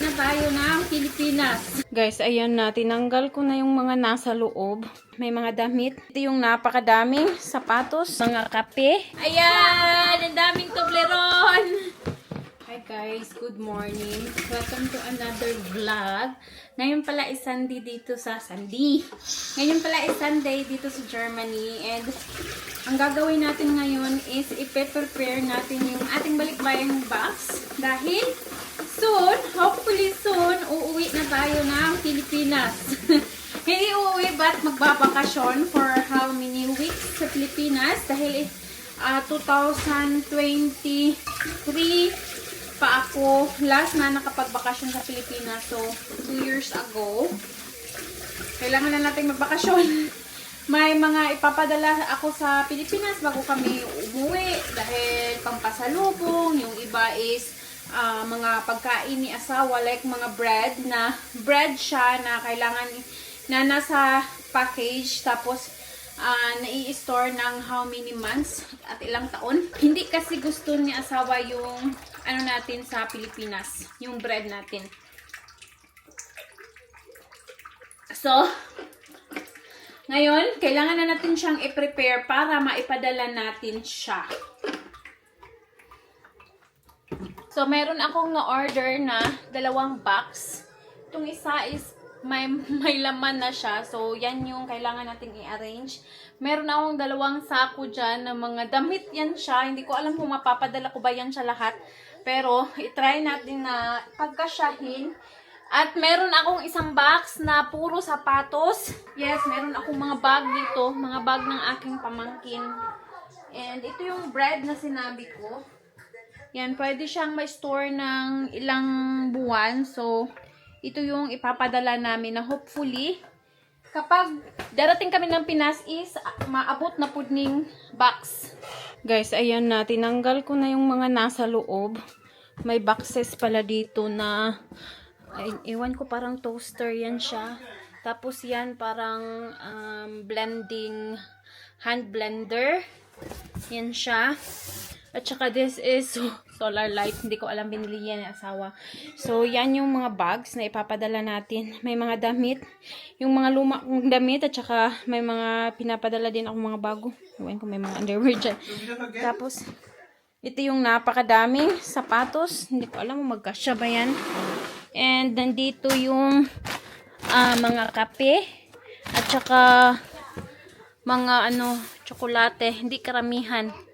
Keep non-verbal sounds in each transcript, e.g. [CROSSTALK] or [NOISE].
na tayo ng Pilipinas. Guys, ayan na. Tinanggal ko na yung mga nasa loob. May mga damit. Ito yung napakadaming sapatos, mga kape. Ayan! Ang daming tobleron! Hi guys, good morning. Welcome to another vlog. Ngayon pala is Sunday dito sa Sunday. Ngayon pala is Sunday dito sa Germany and ang gagawin natin ngayon is i-prepare natin yung ating balikbayang box dahil soon, hopefully soon, uuwi na tayo ng Pilipinas. [LAUGHS] Hindi uuwi but magbabakasyon for how many weeks sa Pilipinas dahil ah, 2023 pa ako last na nakapagbakasyon sa Pilipinas. So, two years ago. Kailangan na natin magbakasyon. [LAUGHS] May mga ipapadala ako sa Pilipinas bago kami umuwi dahil pampasalubong. Yung iba is ah, mga pagkain ni asawa like mga bread na bread siya na kailangan na nasa package tapos ah, nai-store ng how many months at ilang taon. Hindi kasi gusto ni asawa yung ano natin sa Pilipinas, yung bread natin. So, ngayon, kailangan na natin siyang i-prepare para maipadala natin siya. So, meron akong na-order na dalawang box. Itong isa is may, [LAUGHS] may laman na siya. So, yan yung kailangan nating i-arrange. Meron akong dalawang sako dyan na mga damit yan siya. Hindi ko alam kung mapapadala ko ba yan siya lahat. Pero, itry natin na pagkasyahin. At meron akong isang box na puro sapatos. Yes, meron akong mga bag dito. Mga bag ng aking pamangkin. And ito yung bread na sinabi ko. Yan, pwede siyang ma-store ng ilang buwan. So, ito yung ipapadala namin na hopefully, kapag darating kami ng Pinas is maabot na pudning box. Guys, ayan na. Tinanggal ko na yung mga nasa loob. May boxes pala dito na, ay, iwan ko parang toaster yan siya. Tapos yan parang um, blending hand blender. Yan siya. At saka this is [LAUGHS] solar light. Hindi ko alam binili yan ng asawa. So, yan yung mga bags na ipapadala natin. May mga damit. Yung mga luma kong damit. At saka may mga pinapadala din ako mga bago. Ewan ko may mga underwear dyan. Tapos, ito yung napakadaming sapatos. Hindi ko alam kung magkasya ba yan. And nandito yung ah, mga kape. At saka mga ano, tsokolate. Hindi karamihan.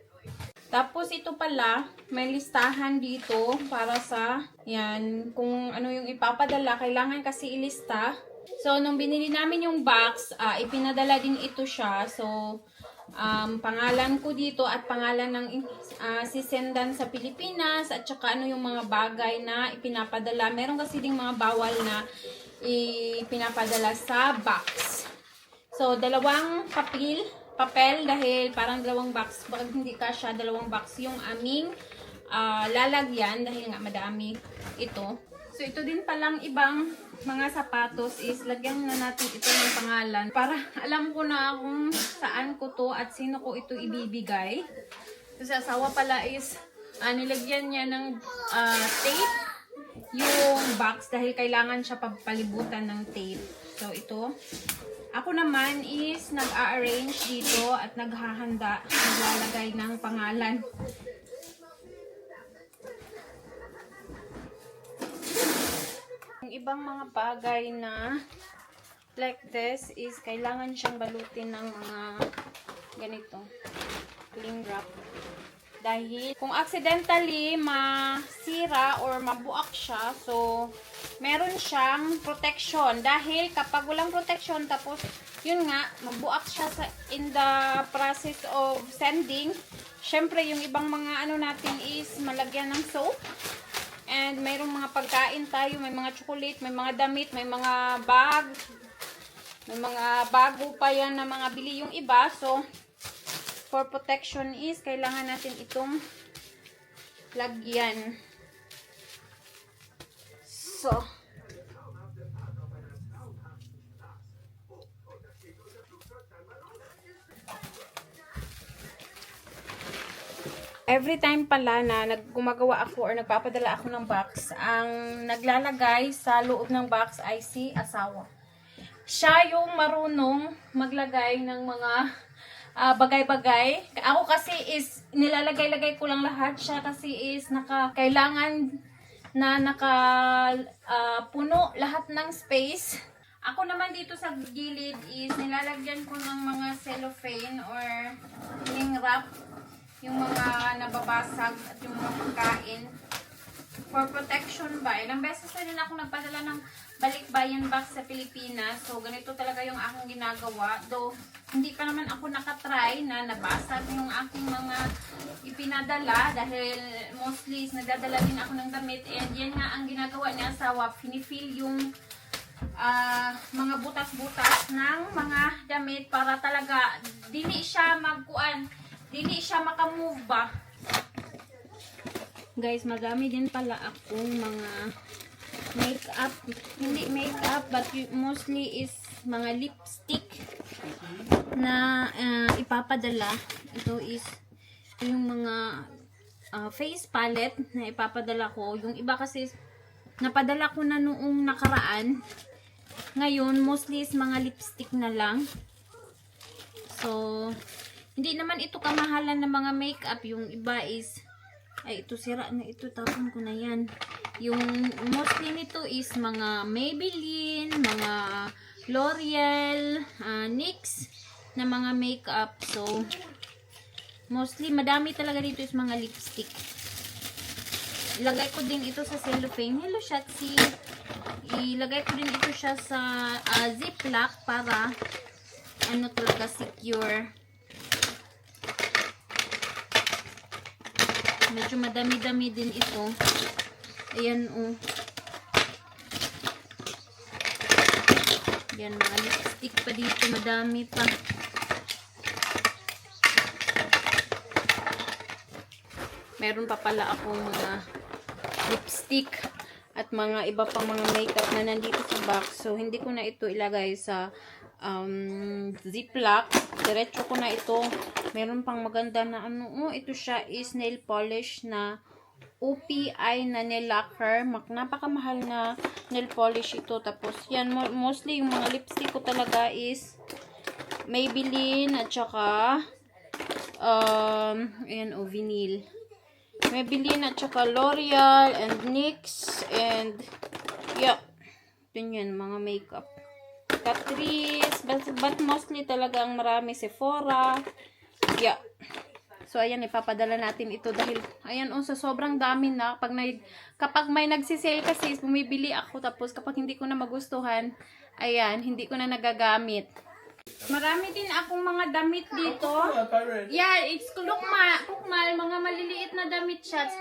Tapos ito pala, may listahan dito para sa, yan, kung ano yung ipapadala, kailangan kasi ilista. So, nung binili namin yung box, ah, ipinadala din ito siya. So, um, pangalan ko dito at pangalan ng ah, sisendan sa Pilipinas at saka ano yung mga bagay na ipinapadala. Meron kasi ding mga bawal na ipinapadala sa box. So, dalawang papel, papel dahil parang dalawang box, bakit hindi kasha dalawang box yung aming ah, lalagyan dahil nga madami ito. So, ito din palang ibang mga sapatos is lagyan na natin ito ng pangalan para alam ko na kung saan ko to at sino ko ito ibibigay. Kasi asawa pala is ah, nilagyan niya ng ah, tape yung box dahil kailangan siya papalibutan ng tape. So, ito. Ako naman is nag-a-arrange dito at naghahanda, naglalagay ng pangalan. Yung ibang mga bagay na like this is kailangan siyang balutin ng mga ganito, cling wrap. Dahil kung accidentally masira or mabuak siya, so meron siyang protection. Dahil kapag walang protection, tapos yun nga, mabuak siya sa, in the process of sending, syempre yung ibang mga ano natin is malagyan ng soap. And mayroong mga pagkain tayo, may mga chocolate, may mga damit, may mga bag, may mga bago pa yan na mga bili yung iba. So, for protection is kailangan natin itong lagyan. So, every time pala na naggumagawa ako or nagpapadala ako ng box, ang naglalagay sa loob ng box ay si asawa. Siya yung marunong maglagay ng mga ah, bagay-bagay. Ako kasi is nilalagay-lagay ko lang lahat. Siya kasi is naka kailangan na naka ah, puno lahat ng space. Ako naman dito sa gilid is nilalagyan ko ng mga cellophane or cling wrap yung mga nababasag at yung mga pagkain for protection ba. Ilang beses na rin ako nagpadala ng balikbayan box sa Pilipinas. So, ganito talaga yung aking ginagawa. Though, hindi pa naman ako nakatry na nabasag yung aking mga ipinadala dahil mostly nagdadala din ako ng damit and yan nga ang ginagawa ni asawa. Finifill yung ah, mga butas-butas ng mga damit para talaga dili siya magkuan, dili siya makamove ba. Guys, madami din pala akong mga makeup, hindi makeup but mostly is mga lipstick na ah, ipapadala. Ito is yung mga ah, face palette na ipapadala ko. Yung iba kasi napadala ko na noong nakaraan. Ngayon, mostly is mga lipstick na lang. So, hindi naman ito kamahalan ng mga makeup. Yung iba is, ay ito sira na ito, tapon ko na yan. Yung mostly nito is mga Maybelline, mga L'Oreal, ah, NYX na mga makeup. So, mostly madami talaga dito is mga lipstick. Ilagay ko din ito sa cellophane. Hello, Shatsi. Ilagay ko din ito siya sa ah, ziplock para ano talaga secure. Medyo madami-dami din ito. Ayan, oh. Yan, mga lipstick pa dito. Madami pa. Meron pa pala akong mga lipstick at mga iba pang mga makeup na nandito sa box. So, hindi ko na ito ilagay sa um, ziplock. Diretso ko na ito. Meron pang maganda na ano. Oh, ito siya is nail polish na OPI na nail lacquer. Napakamahal na nail polish ito. Tapos, yan, mo- mostly yung mga lipstick ko talaga is Maybelline at saka um, ayan, oh, vinyl. Maybelline at saka L'Oreal and NYX and yeah, yun yun, mga makeup. Catrice, but, but mostly talagang marami Sephora. Yeah. So, ayan, ipapadala natin ito dahil, ayan, oh, sa sobrang dami na, pag nag, kapag may nagsisale kasi, bumibili ako, tapos kapag hindi ko na magustuhan, ayan, hindi ko na nagagamit. Marami din akong mga damit dito. Yeah, it's kukmal, kukmal, mga maliliit na damit shots.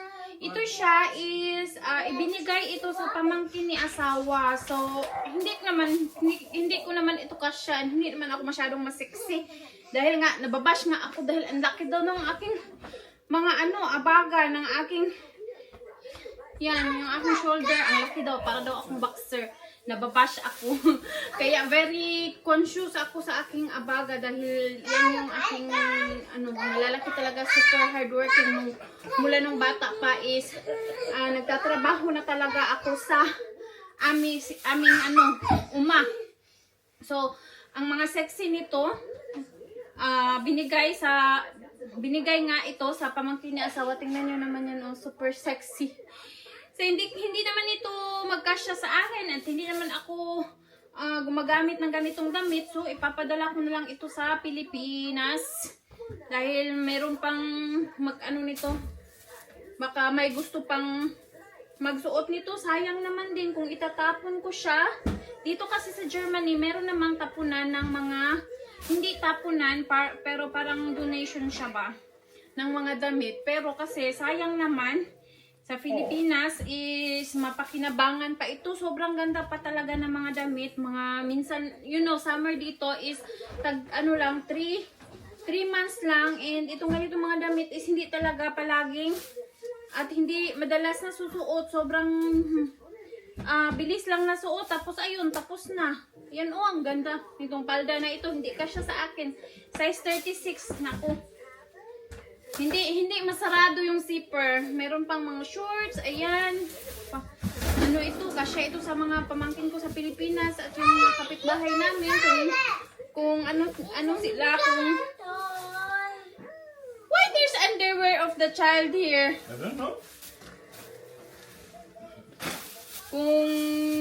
Ito siya is, ah, ibinigay ito sa pamangkin ni asawa. So, hindi naman, hindi, ko naman ito kasya. Hindi naman ako masyadong masexy. Dahil nga, nababash nga ako dahil ang laki daw ng aking mga ano, abaga ng aking yan, yung aking shoulder, ang laki daw, para daw akong boxer. Nababash ako. [LAUGHS] Kaya very conscious ako sa aking abaga dahil yan yung aking, ano, malalaki talaga, super hardworking nung, mula nung bata pa is, ah, nagtatrabaho na talaga ako sa ami, aming, ano, uma. So, ang mga sexy nito, ah binigay sa binigay nga ito sa pamangkin ni asawa. Tingnan niyo naman yan, oh, super sexy. So, hindi, hindi naman ito magkasya sa akin at hindi naman ako ah, gumagamit ng ganitong damit. So, ipapadala ko na lang ito sa Pilipinas. Dahil meron pang mag ano nito. Baka may gusto pang magsuot nito. Sayang naman din kung itatapon ko siya. Dito kasi sa Germany, meron namang tapunan ng mga, hindi tapunan, par, pero parang donation siya ba? ng mga damit. Pero kasi sayang naman, sa Pilipinas is mapakinabangan pa ito. Sobrang ganda pa talaga ng mga damit. Mga minsan, you know, summer dito is tag ano lang 3 3 months lang and itong ganito mga damit is hindi talaga palaging at hindi madalas na susuot. Sobrang ah bilis lang na suot tapos ayun tapos na. Yan oh, ang ganda nitong palda na ito. Hindi kasya sa akin. Size 36 nako. Hindi hindi masarado yung zipper. Meron pang mga shorts, ayan. Pa- ano ito, kasya ito sa mga pamangkin ko sa Pilipinas at yung mga kapitbahay namin kung kung ano ano sila kung Why there's underwear of the child here? I don't know. Kung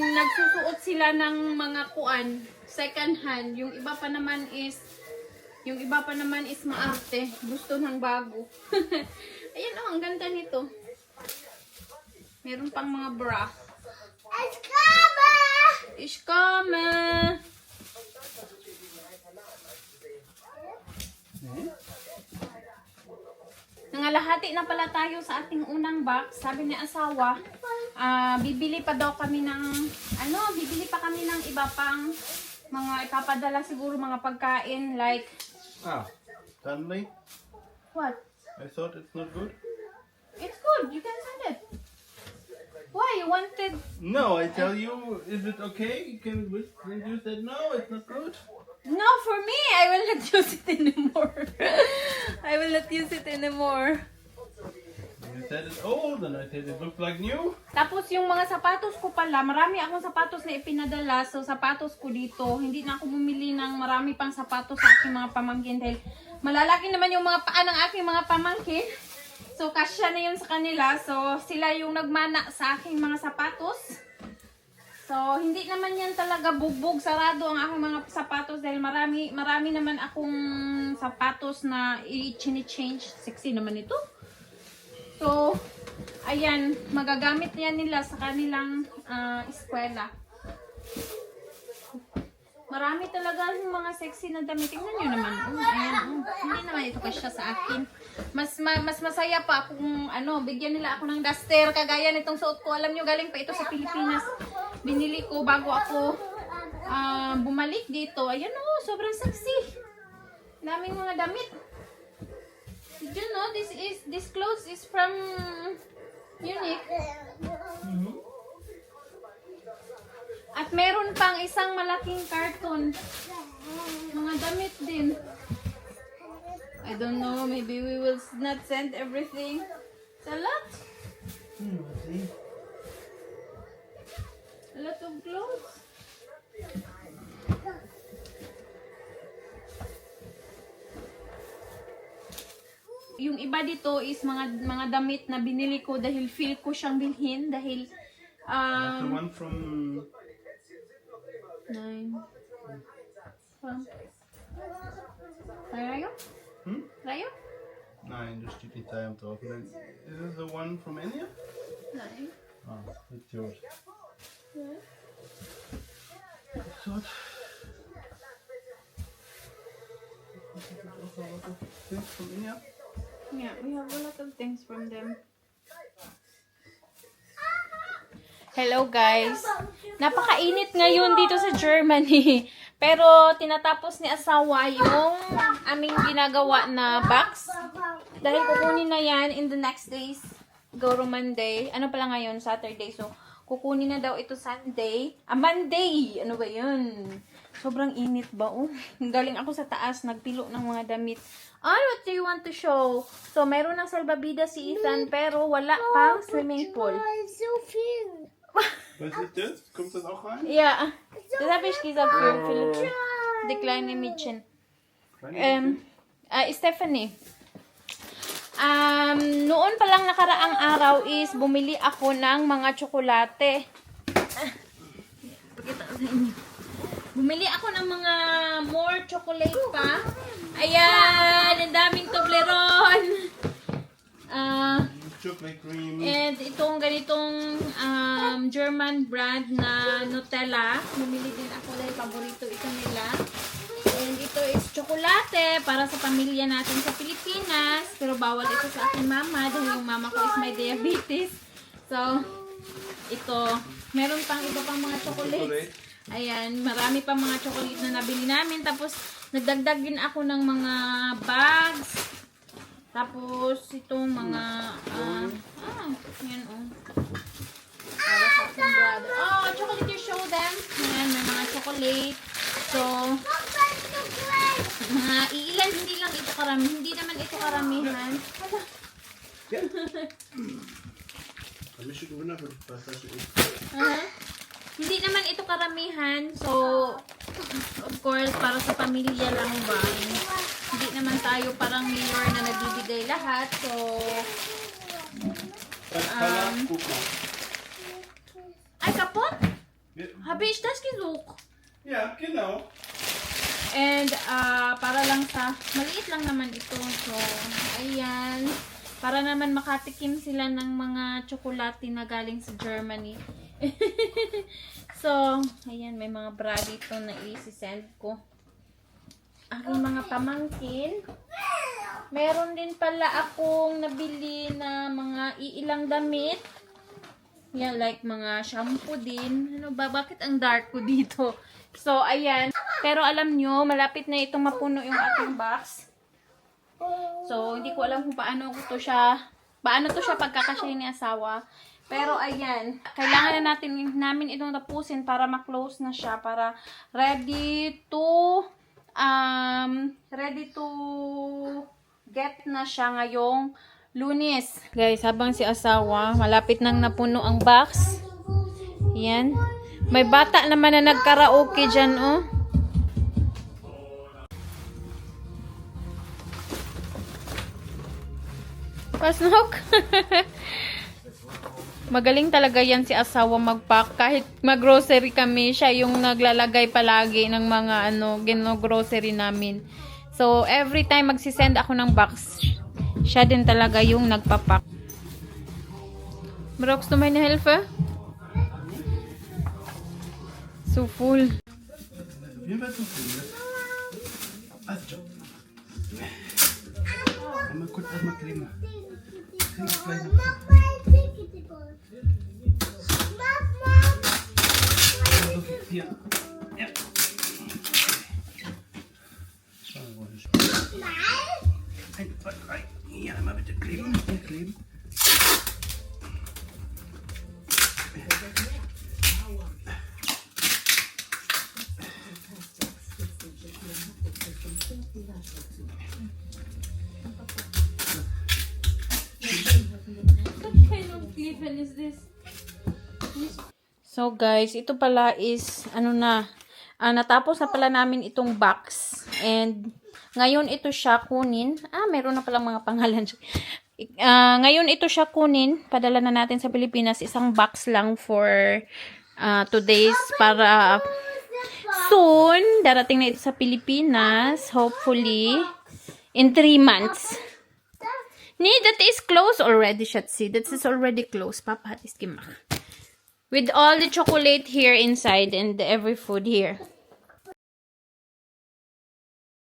nagsusuot sila ng mga kuan, second hand, yung iba pa naman is yung iba pa naman is maarte, gusto ng bago. [LAUGHS] Ayan oh, ang ganda nito. Meron pang mga bra. Iskama! Nangalahati na pala tayo sa ating unang box. Sabi ni asawa, ah, bibili pa daw kami ng, ano, bibili pa kami ng iba pang mga ipapadala siguro mga pagkain like, Ah, suddenly what? I thought it's not good. It's good, you can send it. Why? You wanted, No, I tell you, is it okay? You can and you said no, it's not good. no, for me, I will not [LAUGHS] use it anymore. I will not use it anymore. You said it's old, and I said it looks like new. Tapos yung mga sapatos ko pala, marami akong sapatos na ipinadala. So sapatos ko dito, hindi na ako bumili ng marami pang sapatos sa aking mga pamangkin dahil malalaki naman yung mga paa ng aking mga pamangkin. So kasya na yun sa kanila. So sila yung nagmana sa aking mga sapatos. So hindi naman yan talaga bugbog sarado ang aking mga sapatos dahil marami marami naman akong sapatos na i-change. Sexy naman ito. So, ayan, magagamit yan nila sa kanilang ah, eskwela. Marami talaga yung mga sexy na damit. Tingnan nyo naman. Oh, ayan, oh. Hindi naman ito kasya sa akin. Mas ma- mas masaya pa kung ano, bigyan nila ako ng duster kagaya nitong suot ko. Alam nyo, galing pa ito sa Pilipinas. Binili ko bago ako ah, bumalik dito. Ayan oh, sobrang sexy. Daming mga damit. Did you know this is this clothes is from Unique? At meron pang isang malaking carton. Mga damit din. I don't know, maybe we will not send everything. It's a lot. Let's see. A lot of clothes. Yung iba dito is mga mga damit na binili ko dahil feel ko siyang bilhin dahil That's the um one from. nine from Rayo? Hmm? Rayo? Nein, da steht nicht drauf. Then, Is this the one from Enya? Nine. Ah, it's yours. Yeah. Things from Enya. Yeah, we have a lot of things from them. Hello guys. Napakainit ngayon dito sa Germany. [LAUGHS] Pero tinatapos ni asawa yung aming ginagawa na box. Dahil kukunin na yan in the next days. Goro Monday. Ano pala ngayon? Saturday. So, kukunin na daw ito Sunday. Ah, Monday! Ano ba yun? Sobrang init ba? Oh, [LAUGHS] galing ako sa taas. Nagpilo ng mga damit. Ah, what do you want to show? So, meron ng salbabida si Ethan, pero wala pang swimming pool. so viel. [LAUGHS] Was ist das? Kommt das auch rein? Ja, das habe ich gesagt für Philipp. Die kleine Mädchen. Ähm, ah, Stephanie. Um, noon pa lang nakaraang araw is bumili ako ng mga tsokolate. Pakita ko sa inyo. Bumili ako ng mga more chocolate pa. Ayan, ang daming Toblerone. Ah, Chocolate cream. And itong ganitong um, German brand na Nutella. Bumili din ako dahil paborito ito nila. And ito is tsokolate para sa pamilya natin sa Pilipinas. Pero bawal ito sa aking mama dahil yung mama ko is may diabetes. So, ito. Meron pang iba pang mga chocolates. Chocolate. Ayan, marami pa mga chocolate na nabili namin. Tapos, nagdagdag din ako ng mga bags. Tapos, itong mga, ah, ah, yan oh. Para sa aking brother. Oh, chocolate you show them. Ayan, may mga chocolate. So, Mga iilan, hindi lang ito karami. Hindi naman ito karamihan. Hala. I miss you enough for the Aha. Hindi naman ito karamihan. So, of course, para sa pamilya lang ba? Hindi naman tayo parang mayor na nagbibigay lahat. So, Um, ay kapot! Habe ich das gesucht? Ja, genau. And, ah, para lang sa, maliit lang naman ito. So, ayan. Para naman makatikim sila ng mga tsokolate na galing sa Germany. [LAUGHS] so, ayan, may mga bra dito na isi-send ko. Aking mga pamangkin. Meron din pala akong nabili na mga iilang damit. Yan, like mga shampoo din. Ano ba? Bakit ang dark ko dito? So, ayan. Pero alam nyo, malapit na itong mapuno yung ating box. So, hindi ko alam kung paano ko to siya, paano to siya pagkakasya ni asawa. Pero ayan, kailangan na natin namin itong tapusin para ma-close na siya para ready to um ready to get na siya ngayong lunes. Guys, habang si asawa, malapit nang napuno ang box. Yan. May bata naman na nagkaraoke dyan, oh. Pasnok. [LAUGHS] Magaling talaga yan si asawa magpack. Kahit mag-grocery kami, siya yung naglalagay palagi ng mga ano, gino-grocery namin. So, every time magsisend ako ng box, siya din talaga yung nagpapak. Brooks, to my help eh? So full. Einmal kurz erstmal kleben. Krieg ich gleich noch. hier. Ja. Zwei Rollen. Eins, zwei, drei. Hier einmal bitte kleben. So guys, ito pala is ano na, ah, natapos na pala namin itong box and ngayon ito siya kunin. Ah, meron na pala mga pangalan siya. Ah, ngayon ito siya kunin, padala na natin sa Pilipinas isang box lang for ah, two days para soon darating na ito sa Pilipinas, hopefully in three months. Nee, that is closed already, Shatsi. That is already closed. Papa hat is gemacht. With all the chocolate here inside and every food here.